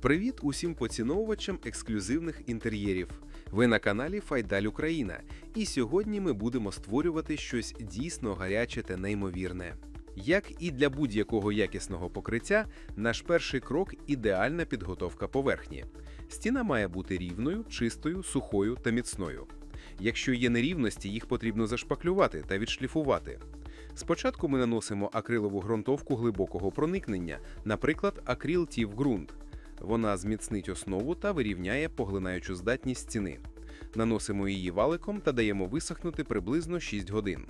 Привіт усім поціновувачам ексклюзивних інтер'єрів. Ви на каналі Файдаль Україна, і сьогодні ми будемо створювати щось дійсно гаряче та неймовірне. Як і для будь-якого якісного покриття, наш перший крок ідеальна підготовка поверхні. Стіна має бути рівною, чистою, сухою та міцною. Якщо є нерівності, їх потрібно зашпаклювати та відшліфувати. Спочатку ми наносимо акрилову ґрунтовку глибокого проникнення, наприклад, акрил Тів ґрунт. Вона зміцнить основу та вирівняє поглинаючу здатність стіни. Наносимо її валиком та даємо висохнути приблизно 6 годин.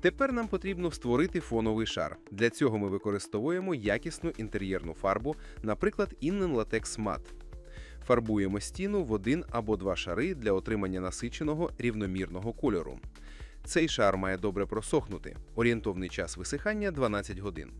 Тепер нам потрібно створити фоновий шар. Для цього ми використовуємо якісну інтер'єрну фарбу, наприклад, Innen Latex Matte. Фарбуємо стіну в один або два шари для отримання насиченого рівномірного кольору. Цей шар має добре просохнути. Орієнтовний час висихання 12 годин.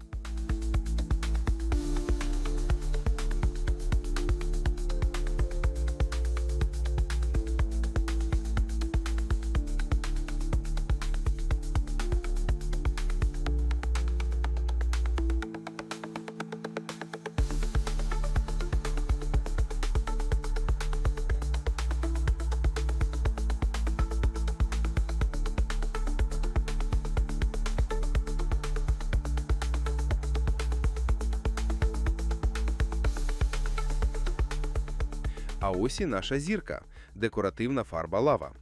А ось і наша зірка декоративна фарба лава.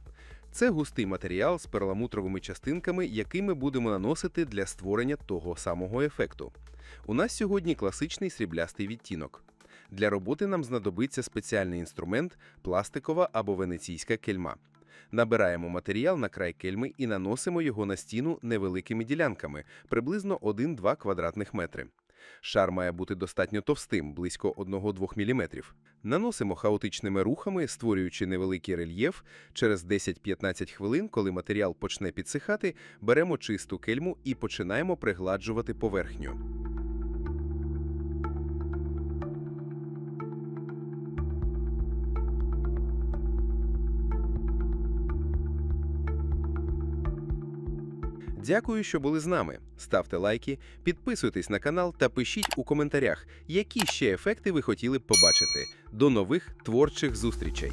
Це густий матеріал з перламутровими частинками, які ми будемо наносити для створення того самого ефекту. У нас сьогодні класичний сріблястий відтінок. Для роботи нам знадобиться спеціальний інструмент пластикова або венеційська кельма. Набираємо матеріал на край кельми і наносимо його на стіну невеликими ділянками, приблизно 1-2 квадратних метри. Шар має бути достатньо товстим, близько 1-2 мм. Наносимо хаотичними рухами, створюючи невеликий рельєф. Через 10-15 хвилин, коли матеріал почне підсихати, беремо чисту кельму і починаємо пригладжувати поверхню. Дякую, що були з нами. Ставте лайки, підписуйтесь на канал та пишіть у коментарях, які ще ефекти ви хотіли б побачити. До нових творчих зустрічей!